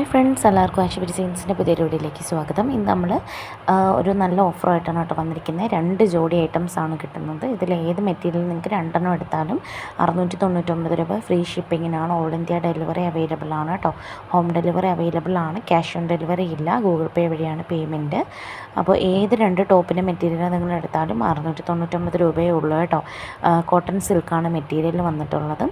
Hi friends എല്ലാവർക്കും ആശുപത്രി സീൻസിന്റെ പുതിയ വീഡിയോയിലേക്ക് സ്വാഗതം. ഇന്ന് നമ്മൾ ഒരു നല്ല ഓഫറായിട്ടാണ് കേട്ടോ വന്നിരിക്കുന്നത്. രണ്ട് ജോഡി ഐറ്റംസ് ആണ് കിട്ടുന്നത്. ഇതിൽ ഏത് മെറ്റീരിയൽ നിങ്ങൾക്ക് രണ്ടെണ്ണം എടുത്താലും അറുന്നൂറ്റി തൊണ്ണൂറ്റൊമ്പത് രൂപ ഫ്രീ ഷിപ്പിങ്ങിനാണ് ഓൾ ഇന്ത്യ ഡെലിവറി അവൈലബിൾ ആണ് കേട്ടോ. ഹോം ഡെലിവറി അവൈലബിൾ ആണ്. ക്യാഷ് ഓൺ ഡെലിവറി ഇല്ല. ഗൂഗിൾ പേ വഴിയാണ് പേയ്മെന്റ് അപ്പോൾ ഏത് രണ്ട് ടോപ്പിന്റെ മെറ്റീരിയൽ നിങ്ങൾ എടുത്താലും അറുന്നൂറ്റി തൊണ്ണൂറ്റൊമ്പത് രൂപയേ ഉള്ളൂ കേട്ടോ. കോട്ടൺ സിൽക്കാണ് മെറ്റീരിയൽ വന്നിട്ടുള്ളത്.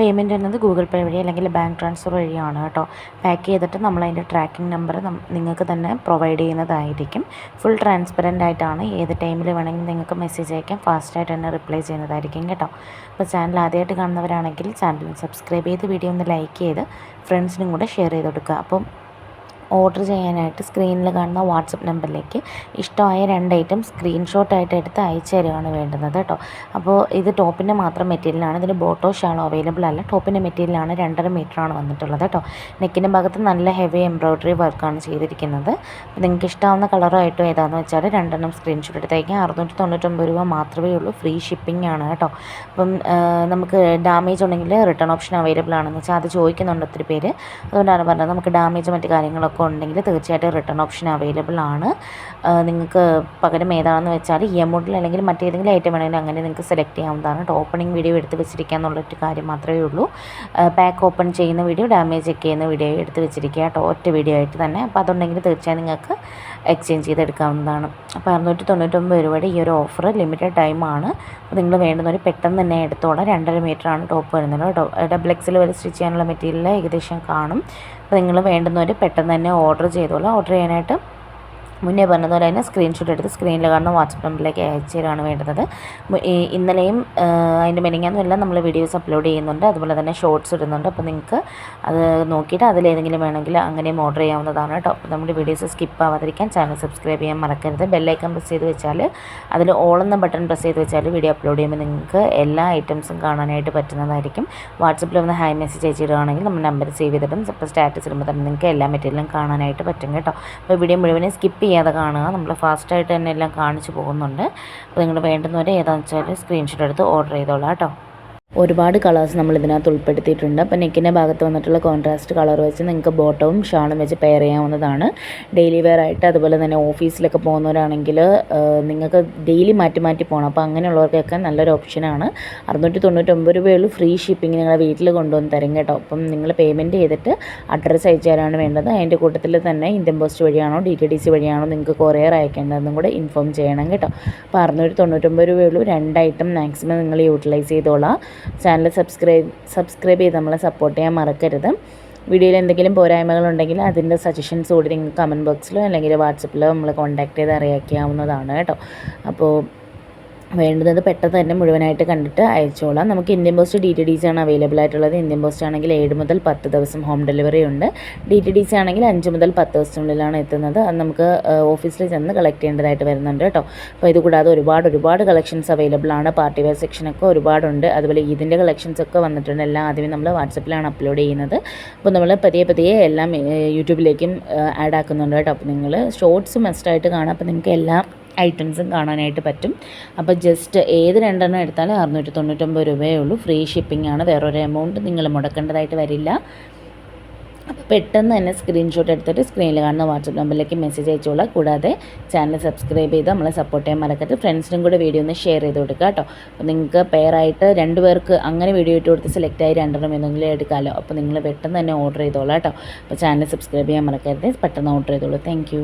പേയ്മെന്റ് എന്നത് ഗൂഗിൾ പേ വഴി അല്ലെങ്കിൽ ബാങ്ക് ട്രാൻസ്ഫർ വഴിയാണ് കേട്ടോ. പാക്ക് ചെയ്തിട്ട് നമ്മൾ അതിന്റെ ട്രാക്കിംഗ് നമ്പർ നിങ്ങൾക്ക് തന്നെ പ്രൊവൈഡ് ചെയ്യുന്നതായിരിക്കും. ഫുൾ ട്രാൻസ്പെറന്റ് ആയിട്ടാണ് ഏത് ടൈമിൽ വേണമെങ്കിൽ നിങ്ങൾക്ക് മെസ്സേജ് അയക്കാം. ഫാസ്റ്റായിട്ട് തന്നെ റിപ്ലൈ ചെയ്യുന്നതായിരിക്കും കേട്ടോ. അപ്പോൾ ചാനൽ ആദ്യമായിട്ട് കാണുന്നവരാണെങ്കിൽ ചാനൽ സബ്സ്ക്രൈബ് ചെയ്ത് വീഡിയോ ഒന്ന് ലൈക്ക് ചെയ്ത് ഫ്രണ്ട്സിനും കൂടെ ഷെയർ ചെയ്ത് കൊടുക്കുക. അപ്പം ഓർഡർ ചെയ്യാനായിട്ട് സ്ക്രീനിൽ കാണുന്ന വാട്സപ്പ് നമ്പറിലേക്ക് ഇഷ്ടമായ രണ്ട് ഐറ്റം സ്ക്രീൻഷോട്ടായിട്ട് എടുത്ത് അയച്ചു തരികയാണ് വേണ്ടുന്നത് കേട്ടോ. അപ്പോൾ ഇത് ടോപ്പിന്റെ മാത്രം മെറ്റീരിയലാണ്. ഇതിന് ബോട്ടോ ഷാളോ അവൈലബിൾ അല്ല. ടോപ്പിന്റെ മെറ്റീരിയലാണ് രണ്ടര ആണ് വന്നിട്ടുള്ളത് കേട്ടോ. നെക്കിന്റെ ഭാഗത്ത് നല്ല ഹെവി എംബ്രോയ്ഡറി വർക്കാണ് ചെയ്തിരിക്കുന്നത്. നിങ്ങൾക്ക് ഇഷ്ടമാവുന്ന കളറായിട്ടും ഏതാണെന്ന് വെച്ചാൽ രണ്ടെണ്ണം സ്ക്രീൻഷോട്ട് എടുത്ത് അയക്കാം. അറുന്നൂറ്റി തൊണ്ണൂറ്റൊമ്പത് രൂപ മാത്രമേ ഉള്ളൂ. ഫ്രീ ഷിപ്പിംഗ് ആണ് കേട്ടോ. അപ്പം നമുക്ക് ഡാമേജ് ഉണ്ടെങ്കിൽ റിട്ടേൺ ഓപ്ഷൻ അവൈലബിൾ ആണെന്ന് വെച്ചാൽ അത് ചോദിക്കുന്നുണ്ട് ഒത്തിരി പേര്. അതുകൊണ്ടാണ് പറഞ്ഞത് നമുക്ക് ഡാമേജ് മറ്റു കാര്യങ്ങളൊക്കെ ഒക്കെ ഉണ്ടെങ്കിൽ തീർച്ചയായിട്ടും റിട്ടേൺ ഓപ്ഷൻ അവൈലബിൾ ആണ്. നിങ്ങൾക്ക് പകരം ഏതാണെന്ന് വെച്ചാൽ ഇ എം അല്ലെങ്കിൽ മറ്റേതെങ്കിലും ഐറ്റം വേണമെങ്കിൽ അങ്ങനെ നിങ്ങൾക്ക് സെലക്ട് ചെയ്യാവുന്നതാണ്. ഓപ്പണിംഗ് വീഡിയോ എടുത്ത് വെച്ചിരിക്കുക എന്നുള്ളൊരു കാര്യം മാത്രമേ ഉള്ളൂ. പാക്ക് ഓപ്പൺ ചെയ്യുന്ന വീഡിയോ ഡാമേജ് ചെക്ക് ചെയ്യുന്ന വീഡിയോ എടുത്ത് വെച്ചിരിക്കുക. കേട്ടോ ഒറ്റ വീഡിയോ ആയിട്ട് തന്നെ. അപ്പോൾ അതുണ്ടെങ്കിൽ തീർച്ചയായും നിങ്ങൾക്ക് എക്സ്ചേഞ്ച് ചെയ്തെടുക്കാവുന്നതാണ്. അപ്പോൾ അറുന്നൂറ്റി തൊണ്ണൂറ്റൊമ്പത് രൂപയുടെ ഈ ഒരു ഓഫർ ലിമിറ്റഡ് ടൈമാണ് അപ്പോൾ നിങ്ങൾ വേണ്ടുന്നവർ പെട്ടെന്ന് തന്നെ എടുത്തോളാം. രണ്ടര മീറ്ററാണ് ടോപ്പ് വരുന്നത്. ഡബിൾ എക്സിൽ വരെ സ്റ്റിച്ച് ചെയ്യാനുള്ള മെറ്റീരിയൽ ഏകദേശം കാണും. അപ്പോൾ നിങ്ങൾ വേണ്ടുന്നവർ പെട്ടെന്ന് തന്നെ ഓർഡർ ചെയ്തോളൂ. ഓർഡർ ചെയ്യാനായിട്ട് മുന്നേ പറഞ്ഞതുപോലെ തന്നെ സ്ക്രീൻഷോട്ട് എടുത്ത് സ്ക്രീനിൽ കാണുന്ന വാട്സപ്പ് നമ്പറിലേക്ക് അയച്ചു തരാണ് വേണ്ടത്. ഇന്നലെയും അതിന്റെ മെനിങ്ങാനും എല്ലാം നമ്മൾ വീഡിയോസ് അപ്ലോഡ് ചെയ്യുന്നുണ്ട്. അതുപോലെ തന്നെ ഷോർട്സ് ഇടുന്നുണ്ട്. അപ്പോൾ നിങ്ങൾക്ക് അത് നോക്കിയിട്ട് അതിലേതെങ്കിലും വേണമെങ്കിൽ അങ്ങനെയും ഓർഡർ ചെയ്യാവുന്നതാണ് കേട്ടോ. അപ്പോൾ നമ്മുടെ വീഡിയോസ് സ്കിപ്പ് ആവാതിരിക്കാൻ ചാനൽ സബ്സ്ക്രൈബ് ചെയ്യാൻ മറക്കരുത്. ബെല്ലൈക്കൺ പ്രസ് ചെയ്ത് വെച്ചാൽ അതിൽ ഓൾ എന്ന ബട്ടൺ പ്രസ് ചെയ്ത് വെച്ചാൽ വീഡിയോ അപ്ലോഡ് ചെയ്യുമ്പോൾ നിങ്ങൾക്ക് എല്ലാ ഐറ്റംസും കാണാനായിട്ട് പറ്റുന്നതായിരിക്കും. വാട്സപ്പിൽ ഒന്ന് ഹായ് മെസ്സേജ് അയച്ചിടുകയാണെങ്കിൽ നമ്മൾ നമ്പർ സേവ് ചെയ്തിടും ഇപ്പോൾ സ്റ്റാറ്റസ് ഇടുമ്പോൾ തന്നെ നിങ്ങൾക്ക് എല്ലാ മെറ്റീരിയലും കാണാനായിട്ട് പറ്റും കേട്ടോ. അപ്പോൾ വീഡിയോ മുഴുവനും സ്കിപ്പ് ചെയ്യാതെ കാണുക. നമ്മൾ ഫാസ്റ്റായിട്ട് തന്നെ എല്ലാം കാണിച്ചു പോകുന്നുണ്ട്. അപ്പോൾ നിങ്ങൾ വേണ്ടുന്നവരെ ഏതാണെന്ന് വെച്ചാൽ സ്ക്രീൻഷോട്ട് എടുത്ത് ഓർഡർ ചെയ്തോളാം കേട്ടോ. ഒരുപാട് കളേഴ്സ് നമ്മൾ ഇതിനകത്ത് ഉൾപ്പെടുത്തിയിട്ടുണ്ട്. അപ്പോൾ നെക്കിന്റെ ഭാഗത്ത് വന്നിട്ടുള്ള കോൺട്രാസ്റ്റ് കളർ വെച്ച് നിങ്ങൾക്ക് ബോട്ടവും ഷാളും വെച്ച് പെയർ ചെയ്യാവുന്നതാണ്. ഡെയിലി വെയർ ആയിട്ട് അതുപോലെ തന്നെ ഓഫീസിലൊക്കെ പോകുന്നവരാണെങ്കിൽ നിങ്ങൾക്ക് ഡെയിലി മാറ്റി മാറ്റി പോകണം അപ്പോൾ അങ്ങനെയുള്ളവർക്കൊക്കെ നല്ലൊരു ഓപ്ഷനാണ് അറുന്നൂറ്റി തൊണ്ണൂറ്റൊമ്പത് രൂപയുള്ളൂ ഫ്രീ ഷിപ്പിംഗ് നിങ്ങളെ വീട്ടിൽ കൊണ്ടുവന്ന് തരും കേട്ടോ. അപ്പം നിങ്ങൾ പേയ്മെന്റ് ചെയ്തിട്ട് അഡ്രസ്സ് അയച്ചു വേണ്ടത്. അതിന്റെ കൂട്ടത്തിൽ തന്നെ ഇന്ത്യൻ പോസ്റ്റ് വഴിയാണോ ഡി ടി ഡി സി വഴിയാണോ നിങ്ങൾക്ക് കൊറിയർ അയക്കേണ്ടതെന്നും കൂടെ ഇൻഫോം ചെയ്യണം കേട്ടോ. അപ്പോൾ അറുന്നൂറ്റി തൊണ്ണൂറ്റൊമ്പത് രൂപയുള്ളൂ രണ്ട് ഐറ്റം മാക്സിമം നിങ്ങൾ യൂട്ടിലൈസ് ചെയ്തോളാം. ചാനൽ സബ്സ്ക്രൈബ് സബ്സ്ക്രൈബ് ചെയ്ത് നമ്മളെ സപ്പോർട്ട് ചെയ്യാൻ മറക്കരുത്. വീഡിയോയിൽ എന്തെങ്കിലും പോരായ്മകളുണ്ടെങ്കിൽ അതിന്റെ സജഷൻസ് കൂടി നിങ്ങൾക്ക് കമന്റ് ബോക്സിലോ അല്ലെങ്കിൽ വാട്സപ്പിലോ നമ്മൾ കോൺടാക്ട് ചെയ്ത് അറിയിക്കാവുന്നതാണ് കേട്ടോ. അപ്പോൾ വേണ്ടുന്നത് പെട്ടെന്ന് തന്നെ മുഴുവനായിട്ട് കണ്ടിട്ട് അയച്ചോളാം. നമുക്ക് Indian post D T D C ആണ് അവൈലബിൾ ആയിട്ടുള്ളത്. ഇന്ത്യൻ പോസ്റ്റ് ആണെങ്കിൽ ഏഴ് മുതൽ പത്ത് ദിവസം ഹോം ഡെലിവറി ഉണ്ട്. ഡി ടി ഡി സി ആണെങ്കിൽ അഞ്ച് മുതൽ പത്ത് ദിവസത്തിനുള്ളിലാണ് എത്തുന്നത്. അത് നമുക്ക് ഓഫീസിൽ ചെന്ന് കളക്ട് ചെയ്യേണ്ടതായിട്ട് വരുന്നുണ്ട് കേട്ടോ. അപ്പോൾ ഇതുകൂടാതെ ഒരുപാട് ഒരുപാട് കളക്ഷൻസ് അവൈലബിൾ ആണ്. പാർട്ടി വെയർ സെക്ഷനൊക്കെ ഒരുപാടുണ്ട്. അതുപോലെ ഇതിന്റെ കളക്ഷൻസ് ഒക്കെ വന്നിട്ടുണ്ട്. എല്ലാം ആദ്യമേ നമ്മൾ വാട്സപ്പിലാണ് അപ്ലോഡ് ചെയ്യുന്നത്. അപ്പോൾ നമ്മൾ പതിയെ പതിയെ എല്ലാം യൂട്യൂബിലേക്കും ആഡ് ആക്കുന്നുണ്ട് കേട്ടോ. അപ്പോൾ നിങ്ങൾ ഷോർട്സ് മസ്റ്റായിട്ട് കാണാം അപ്പോൾ നിങ്ങൾക്ക് എല്ലാം ഐറ്റംസും കാണാനായിട്ട് പറ്റും. അപ്പോൾ ജസ്റ്റ് ഏത് രണ്ടെണ്ണം എടുത്താലും അറുന്നൂറ്റി തൊണ്ണൂറ്റൊമ്പത് രൂപയേ ഉള്ളൂ. ഫ്രീ ഷിപ്പിംഗ് ആണ്. വേറൊരു എമൗണ്ട് നിങ്ങൾ മുടക്കേണ്ടതായിട്ട് വരില്ല. അപ്പോൾ പെട്ടെന്ന് തന്നെ സ്ക്രീൻഷോട്ട് എടുത്തിട്ട് സ്ക്രീനിൽ കാണുന്ന വാട്സപ്പ് നമ്പറിലേക്ക് മെസ്സേജ് അയച്ചോളാം. കൂടാതെ ചാനൽ സബ്സ്ക്രൈബ് ചെയ്ത് നമ്മളെ സപ്പോർട്ട് ചെയ്യാൻ മറക്കരുത്. ഫ്രണ്ട്സിനും കൂടെ വീഡിയോ ഒന്ന് ഷെയർ ചെയ്ത് കൊടുക്കുക കേട്ടോ. അപ്പോൾ നിങ്ങൾക്ക് പെയറായിട്ട് രണ്ട് പേർക്ക് അങ്ങനെ വീഡിയോ ഇട്ട് കൊടുത്ത് സെലക്ട് ആയി രണ്ടെണ്ണം എന്തെങ്കിലും എടുക്കാമല്ലോ അപ്പോൾ നിങ്ങൾ പെട്ടെന്ന് തന്നെ ഓർഡർ ചെയ്തോളാം കേട്ടോ. അപ്പോൾ ചാനൽ സബ്സ്ക്രൈബ് ചെയ്യാൻ മറക്കരുത്. പെട്ടെന്ന് ഓർഡർ ചെയ്തോളൂ. താങ്ക്